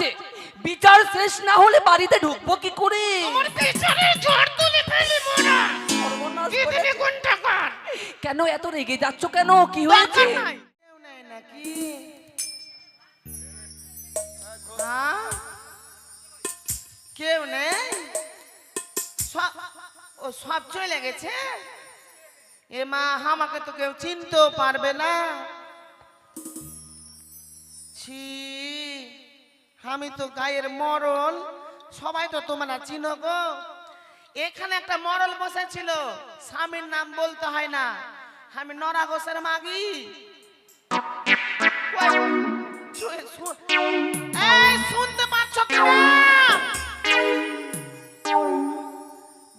করেছে বিচার শেষ না হলে বাড়িতে ঢুকবো কি করে। কোন এত রেগে যাচ্ছ কেন? কি হয়েছে? কেউ নেই নাকি? হ্যাঁ? কেউ নেই? সব ও সব চলে গেছে? এ মা আমাকে তো কেউ চিনতেও পারবে না। ছি। আমি তো গায়ের মরল, সবাই তো তোমরা চিনো গো। এখানে একটা মরল বসেছিল, স্বামীর নাম বলতে হয় না। আমি নরা গোসের মাগি। শুনতে পাচ্ছ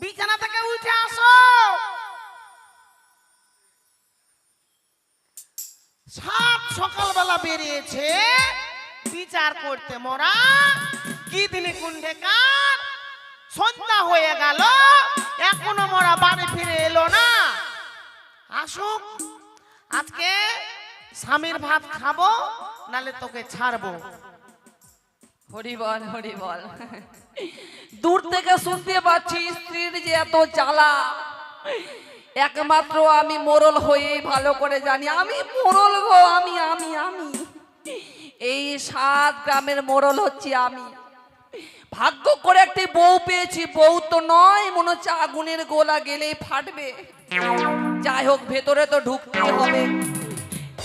বিছানা থেকে উঠে আসো। সাত সকালবেলা বেরিয়েছে। বিচার করতে মোরা কি দিনে কুন্ডে কার সন্ধ্যা হয়ে গেল, এখনও মোরা বাড়ি ফিরে এলো না। আসুক, আজকে স্বামীর ভাত খাব, নালে তোকে ছাড়বো। হরি বল হরি বল। দূর থেকে শুনতে পাচ্ছি স্ত্রীর যে এত জ্বালা। একমাত্র আমি মোরল হয়েই ভালো করে জানি। আমি মোরল গো, আমি আমি আমি। এই সাত গ্রামের মোরল হচ্ছি আমি। ভাগ্য করে একটি বউ পেয়েছি। বউ তো নয়, মনে হচ্ছে আগুনের গোলা গেলেই ফাটবে। যাই হোক, ভেতরে তো ঢুকতেই হবে।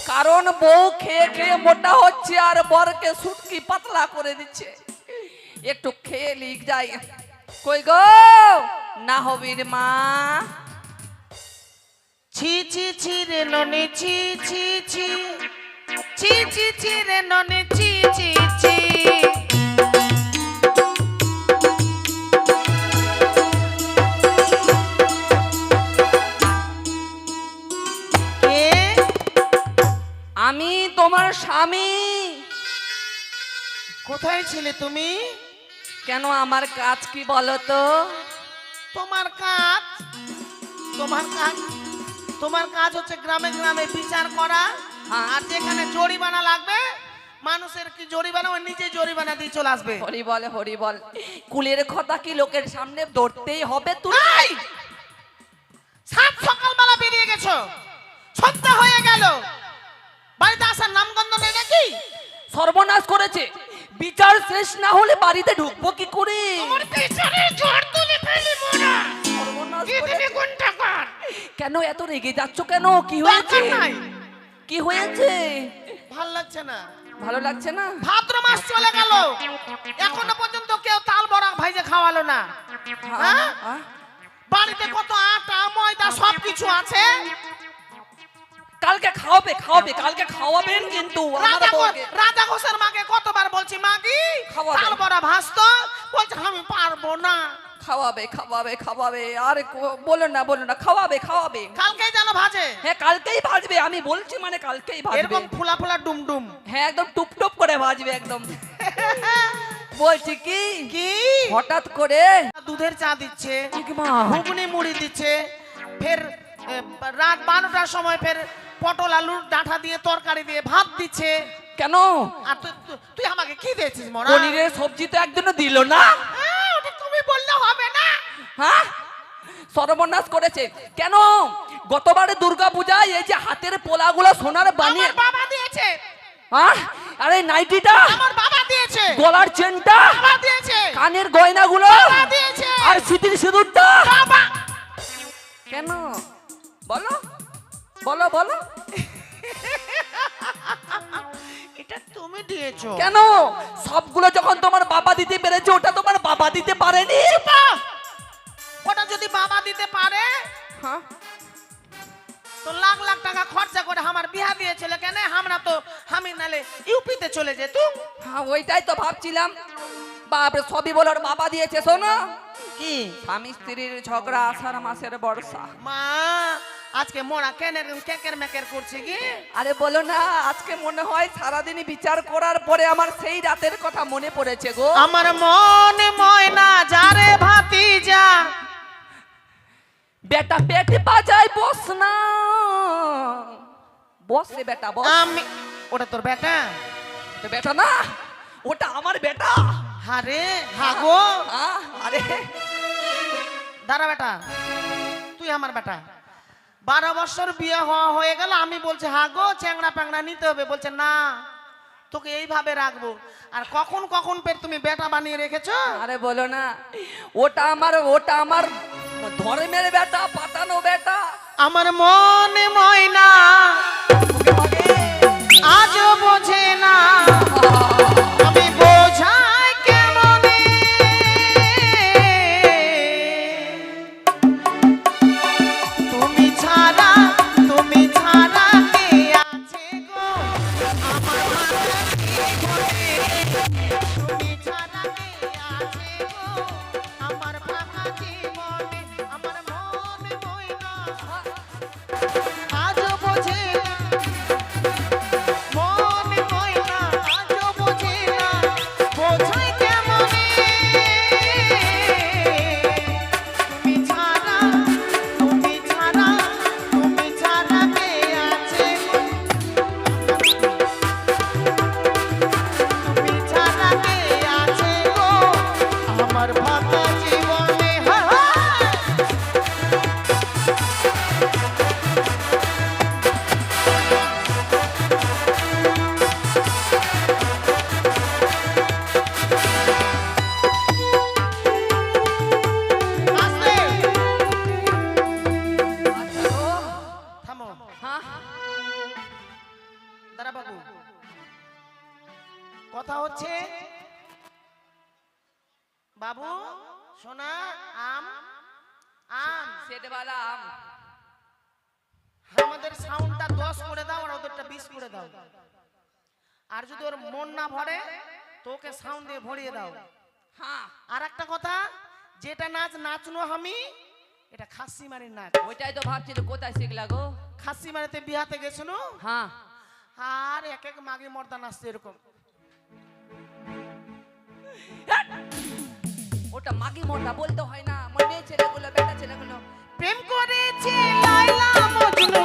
কারণ বউ খেয়ে খেয়ে মোটা হচ্ছে আর বরকে সুটকি পাতলা করে দিচ্ছে। একটু খেয়ে লিখ যাই। কই গো? না হবির মা। ছি ছি ছি রে ননে, ছি ছি ছি। রে ননে আমি তোমার স্বামী। কোথায় ছিলে তুমি? কেন আমার কাজ কি বলো তো তোমার কাজ? তোমার কাজ? তোমার কাজ হচ্ছে গ্রামে গ্রামে বিচার করা। আর যেখানে জরিমানা লাগবে মানুষের কি জরিমানা? ওই নিজে জরিমানা দিয়ে চলে আসবে। হরি বল হরি বল। কুলের কথা কি লোকের সামনে ধরতেই হবে তুই! সাত সকালবেলা বেরিয়ে গেছো। সন্ধ্যা হয়ে গেল। বাড়িতে আসার নামগন্ধ নেই নাকি? সর্বনাশ করেছে। বিচার শেষ না হলে বাড়িতে ঢুকবো কি করে। কোন এত রেগে যাচ্ছ কেন? কি হয়েছে? কি হয়েছে? ভালো লাগছে না। ভালো লাগছে না? ভাদ্র মাস চলে গেল। এখনও পর্যন্ত কেউ তাল বড়া ভাইজে খাওয়ালো না। হ্যাঁ? হ্যাঁ? বাড়িতে কত আটা ময়দা সব কিছু আছে। কালকে খাওয়াবে খাওয়াবে কালকে খাওয়াবেন কিন্তু রাজা ঘোষের মাকে কতবার বলছি মাগি। তাল বড়া ভাসত বলছে আমি পারব না। খাওয়াবে খাওয়াবে খাওয়াবে। আর বলো না বলো না খাওয়াবে খাওয়াবে। কালকেই যেন ভাজে। হ্যাঁ কালকেই ভাজবে আমি বলছি মানে কালকেই ভাজবে। এরকম ফুলা ফুলা ডুম ডুম হ্যাঁ একদম টুপ টুপ করে ভাজবে একদম। বলছি কি? কি? হঠাৎ করে দুধের চা দিচ্ছে ঘুগনি মুড়ি দিচ্ছে ফের রাত বারোটার সময় ফের পটল আলুর ডাঁটা দিয়ে তরকারি দিয়ে ভাত দিচ্ছে। কেন? আর তুই আমাকে কি দিয়েছিস মরা? পনিরের সবজি তো একদিনও দিল না হ্যাঁ, ওটা তুমি বললে হবে না হ্যাঁ? সর্বনাশ করেছে। কেন? গতবারে দুর্গা পূজায় এই যে হাতের পোলাগুলো সোনার বানিয়ে বাবা দিয়েছে। হ্যাঁ? আরে নাইটিটা? আমার বাবা দিয়েছে। গলার চেনটা? বাবা দিয়েছে। কানের গয়নাগুলো? বাবা দিয়েছে। আর স্মৃতির সিঁদুরটা? বাবা। কেন? বলো। বলো বলো। এটা তুমি দিয়েছ। কেন? সবগুলো যখন তোমার বাবা দিতে পেরেছে ওটা তোমার বাবা দিতে পারেনি? ওটা যদি বাবা দিতে পারে হ্যাঁ। তো লাখ লাখ টাকা খরচা করে আমার বিয়া দিয়েছিল কেন? আমরা তো আমি নালে ইউপিতে চলে যেত হ্যাঁ ওইটাই তো ভাবছিলাম। বাপরে সবই বলো ওর বাবা দিয়েছে শোনো। কি? স্বামী স্ত্রীর ঝগড়া আষাঢ় মাসের বর্ষা। মা আজকে মোড়া কেনের কেকের মেকের করছে কি? আরে বলো না আজকে মনে হয় সারাদিনই বিচার করার পরে আমার সেই রাতের কথা মনে পড়েছে গো। আমার মনে ময়না যারে ভাতি যা বেটা পেটে বাজায় বস না। বস রে বেটা বস। আমি ওটা তোর বেটা? তো বেটা না ওটা আমার বেটা। আরে হাগো আরে। দাঁড়া বেটা তুই আমার বেটা। বারো বছর বিয়ে হওয়া হয়ে গেল আমি বলছি হাগো চ্যাংড়া প্যাংড়া নিতে হবে। বলছে না তোকে এইভাবে রাখব। আর কখন কখন পের তুমি বেটা বানিয়ে রেখেছো? আরে বলো না ওটা আমার ওটা আমার ধর্মের বেটা পাতানো বেটা। আমার মনে ময়না। আজ আজও বোঝে না। দিয়ে ভরিয়ে দাও। হ্যাঁ। আর একটা কথা যেটা নাচ নাচনো আমি এটা খাসি মারির নাচ। ওইটাই তো ভাবছি তো কোথায় শিখলা গো? খাসি মারিতে বিহাতে গেছিল? হ্যাঁ। আর এক এক মাগি মর্দা নাচছে এরকম। ওটা মাগি মোটা বলতে হয় না। মেয়ে ছেলেগুলো বেটা ছেলেগুলো। প্রেম করেছে লাইলা মজনু।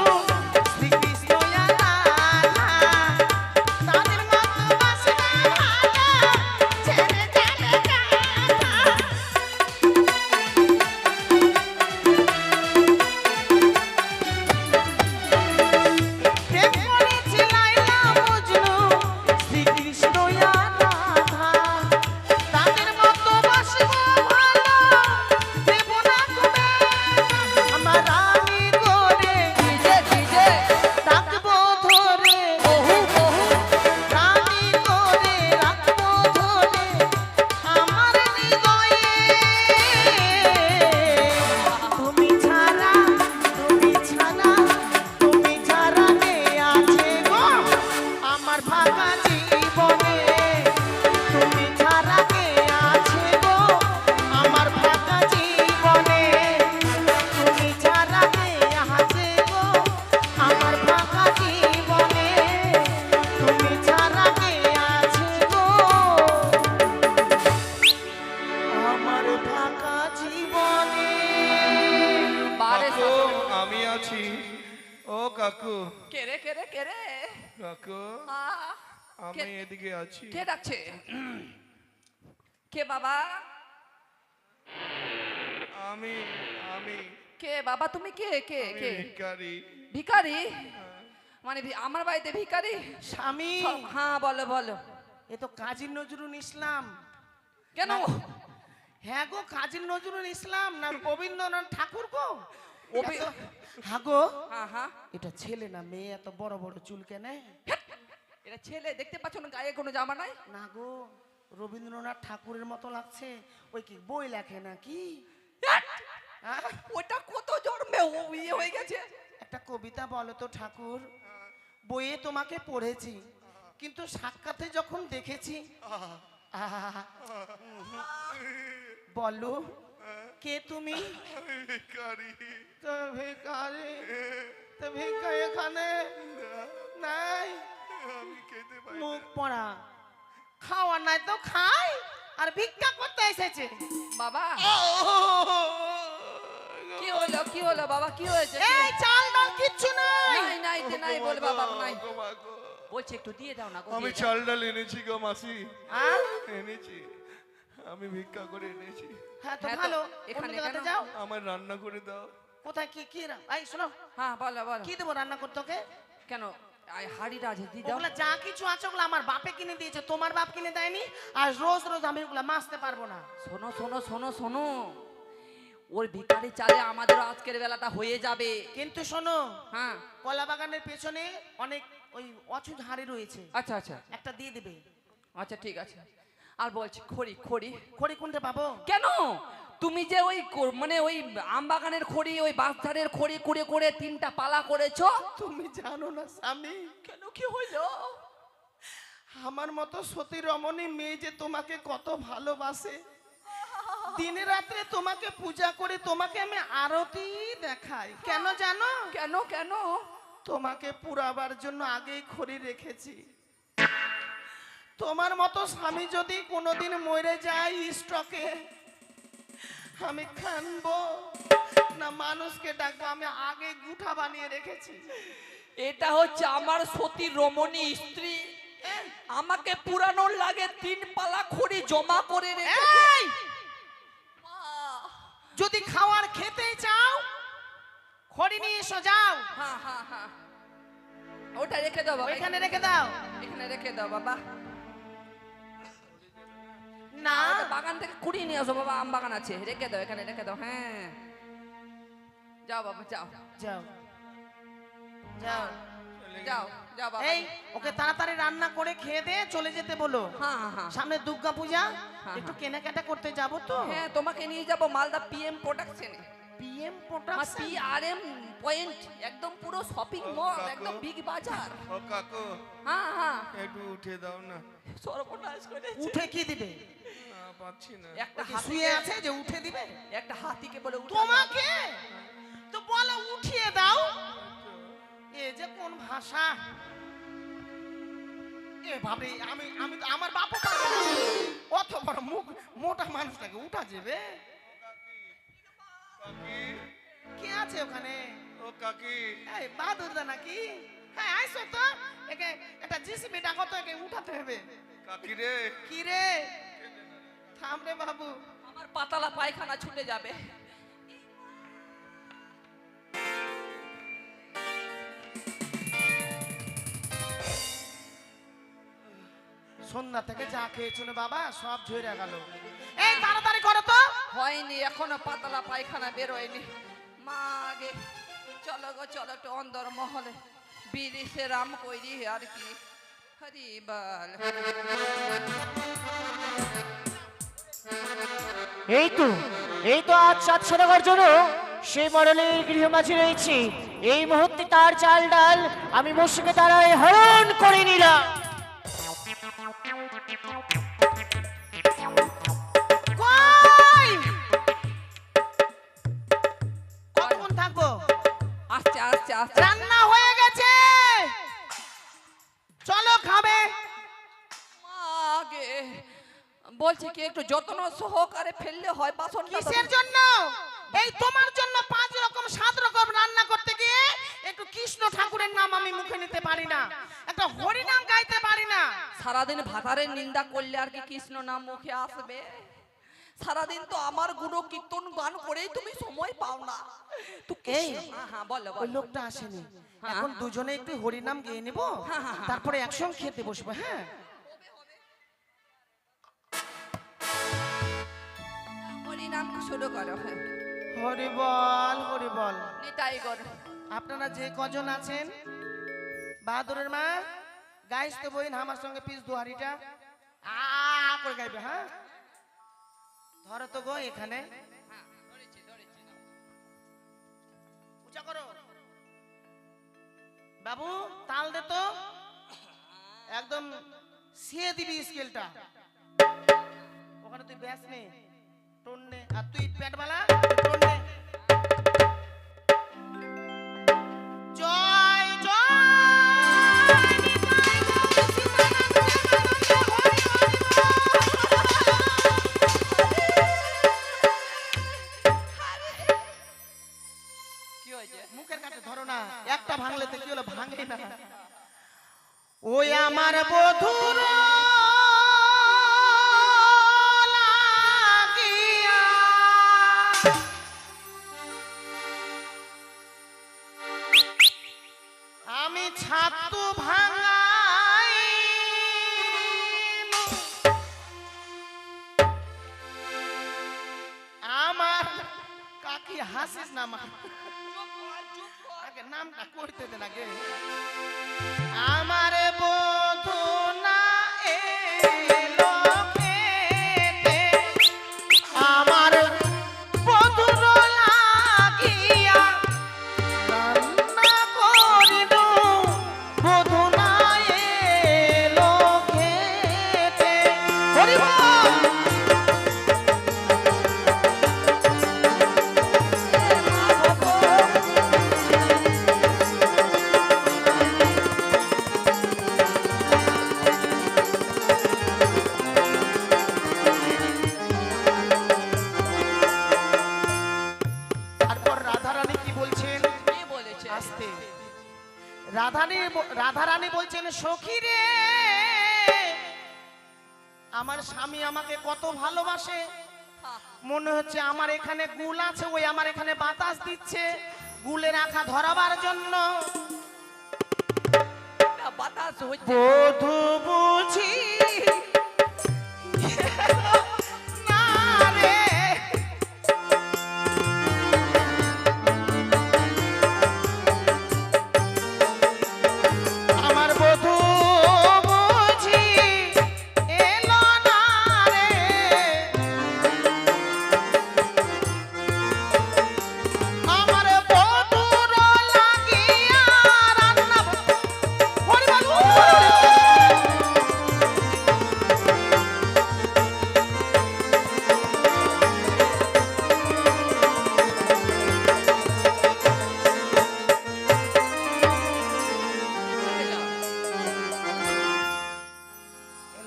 আছি ও কাকু। কেরে কেরে কেরে? কাকু আমি এদিকে আছি। কে ডাকছে? কে বাবা? আমি আমি। কে বাবা তুমি কে কে কে? ভিখারি। ভিখারি? মানে আমার বাড়িতে ভিখারি? স্বামী! হ্যাঁ বলো বলো। এ তো কাজী নজরুল ইসলাম। কেন? হ্যাঁ গো কাজী নজরুল ইসলাম না রবীন্দ্রনাথ ঠাকুর গো? ওবি- এত- গো হ্যাঁ এটা ছেলে না মেয়ে এত বড় বড় চুল কেনে? এটা ছেলে দেখতে পাচ্ছ না গায়ে কোনো জামা নাই? না গো রবীন্দ্রনাথ ঠাকুরের মতো লাগছে। ওই কি বই লেখে নাকি? ওটা কত জন্মে ও ইয়ে হয়ে গেছে। একটা কবিতা বলো তো ঠাকুর বইয়ে তোমাকে পড়েছি কিন্তু সাক্ষাতে যখন দেখেছি বলো। কে তুমি? ভিখারি। তো ভিখারি। তো ভিক্ষা এখানে নাই। আমি খেতে পাই মুখ পড়া। খাওয়া নাই তো খাই। আর ভিক্ষা করতে এসেছে। বাবা। কি হলো কি হলো বাবা? কি হয়েছে? কি এই চাল ডাল কিচ্ছু নাই। নাই নাই তে নাই বল বাবা নাই। গো মা গো। বলছি একটু দিয়ে দাও না গো আমি দিয়ে দাও। চাল ডাল এনেছি গো মাসি। হ্যাঁ এনেছি। আমি ভিক্ষা করে এনেছি। হ্যাঁ তো হ্যাঁ ভালো। এখানে কেন? যাও। আমার রান্না করে দাও। কোথায় কি কি এই শোনো। হ্যাঁ বলো বলো। কি দেবো রান্না করতে ওকে? কেন? হাড়িটা আছে ওগুলা যা কিছু আছে ওগুলো আমার বাপে কিনে দিয়েছে তোমার বাপ কিনে দেয়নি আর রোজ রোজ আমি ওগুলা মাসতে পারব না। শোনো শোনো শোনো শোনো। ওর ভিখারি চালে আমাদের আজকের বেলাটা হয়ে যাবে। কিন্তু শোনো হ্যাঁ। কলা বাগানের পেছনে অনেক ওই অছুত হাড়ি রয়েছে। আচ্ছা আচ্ছা। একটা দিয়ে দেবে। আচ্ছা ঠিক আছে। আর বলছি খড়ি খড়ি। খড়ি কোনটা পাবো? কেন? তুমি যে ওই মানে ওই আম বাগানের খড়ি ওই বাঁশঝাড়ের খড়ি করে করে তিনটা পালা করেছ? তুমি জানো না স্বামী। কেন কি হইল? আমার মতো সতী রমণী মেয়ে যে তোমাকে কত ভালোবাসে। দিনে রাত্রে তোমাকে পূজা করে তোমাকে আমি আরতি দেখাই। কেন জানো? কেন কেন? তোমাকে পুরাবার জন্য আগেই খড়ি রেখেছি। তোমার মতো স্বামী যদি কোনোদিন মরে যায় স্টকে আমি খানবো। না মানুষকে ডাকবো। আমি আগে গুঠা বানিয়ে রেখেছি। এটা হচ্ছে আমার সতী রমণী স্ত্রী। আমাকে পুরানোর লাগে তিন পালা খড়ি জমা করে রেখেছে। যদি খাওয়ার খেতে চাও খড়ি নিয়ে এসো যাও। হ্যাঁ হ্যাঁ হ্যাঁ। ওটা রেখে দাও ওইখানে রেখে দাও। এখানে রেখে দাও বাবা। না। বাগান থেকে কুড়িয়ে নিয়ে আসো বাবা আম বাগান আছে। রেখে দাও এখানে রেখে দাও হ্যাঁ। যাও বাবা যাও। যাও। যাও। যাও যাও বাবা। এই ওকে তাড়াতাড়ি রান্না করে খেয়ে দিয়ে চলে যেতে বলো। হ্যাঁ হ্যাঁ হ্যাঁ। সামনে দুর্গা পূজা হ্যাঁ, একটু হ্যাঁ। কেনাকাটা করতে যাব তো? হ্যাঁ তোমাকে নিয়ে যাব মালদা পিএম প্রোডাকশনে PM production P R M point একদম পুরো শপিং মল একদম বিগ বাজার। ও কাকু হ্যাঁ হ্যাঁ। একটু উঠে দাও না। সর্বনাশ করেছে। উঠে কি দিবে? পাচ্ছি না। একটা শুয়ে আছে যে উঠে দিবে? একটা হাতিকে বলে তোমাকে? তো বলো উঠিয়ে দাও। এ যে কোন ভাষা? এ বাপরে আমি আমি তো আমার বাপও পারবে না। অত বড় মুখ মোটা মানুষটাকে উঠা যাবে? কে আছে ওখানে? ও কাকি। এই বাহাদুর দা নাকি? হ্যাঁ আইসো তো। একে একটা জিসিবি ডাকো তো একে উঠাতে হবে। কাকি রে কি রে থাম রে বাবু। আমার পাতালা পায়খানা ছুটে যাবে। সন্ধ্যা থেকে যা খেয়েছিল বাবা সব ঝরে গেল। এই তাড়াতাড়ি করো তো। হয়নি এখনও পাতলা পায়খানা বেরোয়নি। মা আগে চলো গো চলো একটু অন্দর মহলে বিরিশে রাম কইরি আর কি হরি বল এই তো এই তো আজ সাত সদাগর জন্য সেই মডেলের গৃহমাঝি রয়েছি। এই মুহূর্তে তার চাল ডাল আমি মসুকে তারায় হরণ করে নিলাম। বলছি একটু যত্ন সহকারে ফেললে হয় বাসন কিসের জন্য? এই তোমার জন্য পাঁচ রকম সাত রকম রান্না করতে গিয়ে একটু কৃষ্ণ ঠাকুরের নাম আমি মুখে নিতে পারি না। একটা হরি নাম গাইতে পারি না। সারাদিন ভাতারের নিন্দা করলে আর কি কৃষ্ণ নাম মুখে আসবে? সারাদিন তো আমার গুণ কীর্তন গান করেই তুমি সময় পাও না। তো এই, হ্যাঁ হ্যাঁ বলো ওই লোকটা আসেনি। হ্যাঁ। এখন দুজনে একটু হরি নাম গেয়ে নেব হ্যাঁ, হ্যাঁ, হ্যাঁ। তারপরে একসঙ্গে খেতে বসবো হ্যাঁ? নাম শুরু করো। হরি বল হরি বল। নিতাই গর আপনারা যে কজন আছেন? বাহাদুরের মা গাইস তো বইন আমার সঙ্গে পিস দুহারিটা। আ করে গাইবে হ্যাঁ? ধরো তো গো এখানে। উঁচা করো। বাবু তাল দে তো। একদম সিয়ে দিবি স্কেলটা। ওখানে তুই ব্যাস নে টোন নে। আর তুই প্যাটবালা নামটা করতে আমার বধু মনে হচ্ছে আমার এখানে গুল আছে ওই আমার এখানে বাতাস দিচ্ছে। গুলে রাখা ধরাবার জন্য। বাতাস হচ্ছে। বধু বুঝি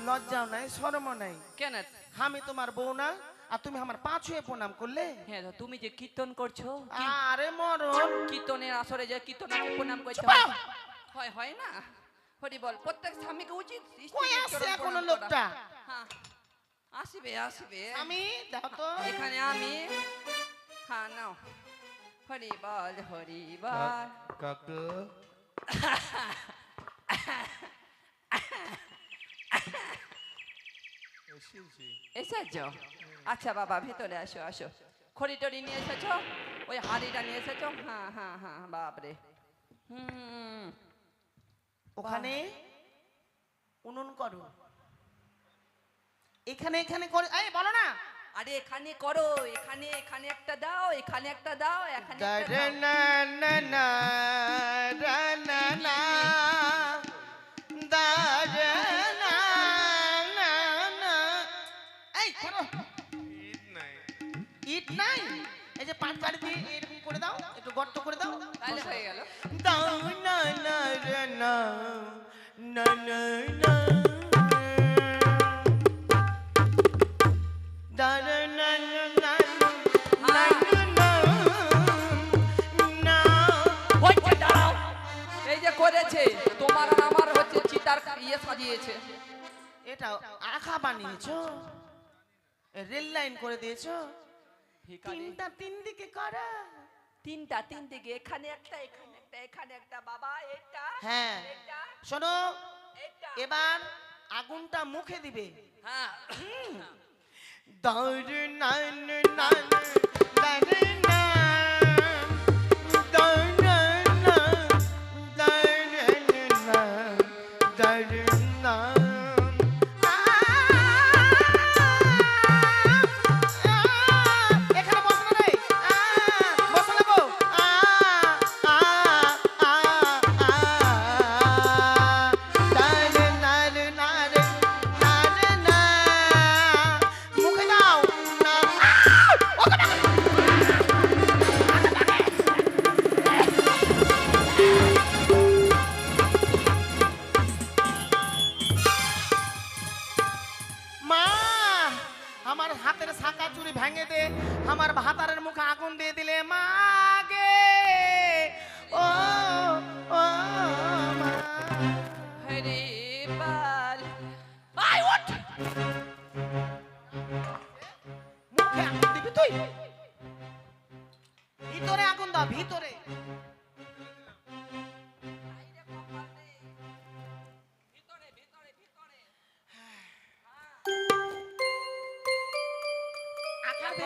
লজ্জাও নাই শরমও নাই। কেন? আমি তোমার বউ না আর তুমি আমার পাঁচ হয়ে প্রণাম করলে? হ্যাঁ তুমি যে কীর্তন করছ আরে মরণ। কীর্তনের আসরে যে কীর্তনকে প্রণাম করতে চুপ! হয় হয় হয় না? হরি বল প্রত্যেক স্বামীকে উচিত কই আসছে এখনও লোকটা। হ্যাঁ আসবে আসবে। আমি দেখো তো। এখানে আমি হ্যাঁ নাও। হরি বল হরি বল। কাকু। এসেছি আচ্ছা বাবা ভেতরে আসো আসো খড়ি টড়ি নিয়ে এসেছ ওই হাঁড়িটা নিয়ে এসেছ হ্যাঁ হ্যাঁ হ্যাঁ বাপরে হুম ওখানে উনুন করো এখানে এখানে করে এই বলো না আরে এখানে করো এখানে এখানে একটা দাও এখানে একটা দাও এখানে একটা রে দাও। এই যে দিয়ে এরকম করে দাও একটু গর্ত করে দাও তাহলে হয়ে গেল দাও না না না না না না দা রে না না না না না না হচ্ছে দাঁড়াও এই যে করেছে তোমার আর আমার হচ্ছে চিতার ইয়ে সাজিয়েছে এটা আখা বানিয়েছো রেল লাইন করে দিয়েছ তিনটা তিন দিকে করা। তিনটা তিন দিকে এখানে একটা এখানে একটা এখানে একটা বাবা এটা হ্যাঁ এটা শোনো এটা। এবার আগুনটা মুখে দিবে। হ্যাঁ। দার নান নান দার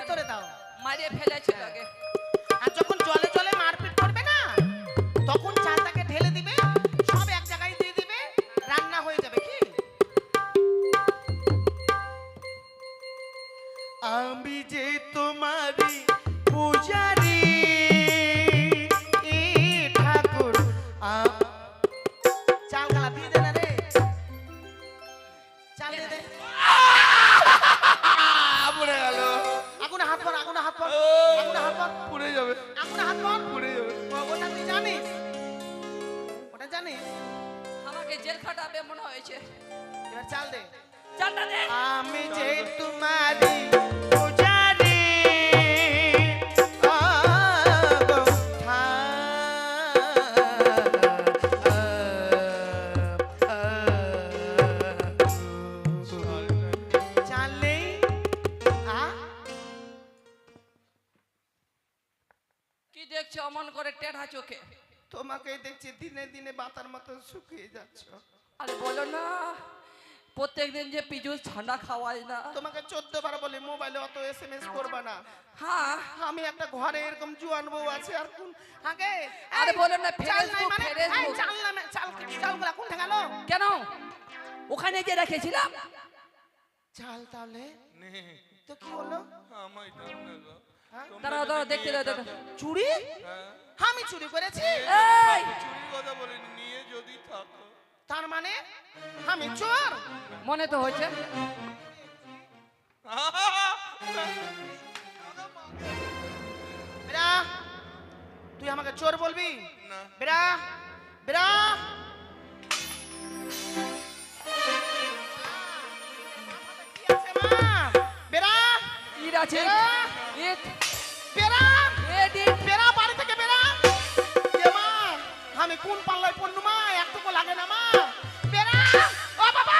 ভেতরে দাও। মারিয়ে ফেলেছে তাকে। যাবে হাত পুড়ে ওটা তুই জানিস? ওটা জানিস? আমাকে জেল খাটাবে মনে হয়েছে। এবার চাল দে। চালটা দে। আমি যে তোমারি চোখে। তোমাকে দেখছি দিনে দিনে বাতার মতো শুকিয়ে যাচ্ছ। আরে বলো না প্রত্যেকদিন যে পিজুস ঠান্ডা খাওয়াই না। তোমাকে চোদ্দ বার বলি মোবাইলে অত এস এম এস করবা না। হ্যাঁ। আমি একটা ঘরে এরকম জুয়ান বউ আছে আর কোন আগে আরে বলো না, চাল নাই ফেরেশবুক, মানে, এই, ফেরেশবুক। চাল চাল চালগুলা কোন গেল? কেন? ওখানে যে রেখেছিলাম। চাল তাহলে? তো কি হলো? আমায় দাও না দাঁড়াও দাঁড়াও দেখতে দাও চুরি? হ্যাঁ, আমি চুরি করেছি? এই! চুরির কথা বলিনি নিয়ে যদি থাকো। তার মানে? আমি চোর? মনে তো হয়েছে। বেরা তুই আমাকে চোর বলবি? বেড়া বেড়া। কি আছে মা? বেরা বেরা বাড়ি থেকে বেরা এ মা আমি কোন পাল্লায় পড়লু মা? একটুকু লাগে না মা। বেরা ও বাবা!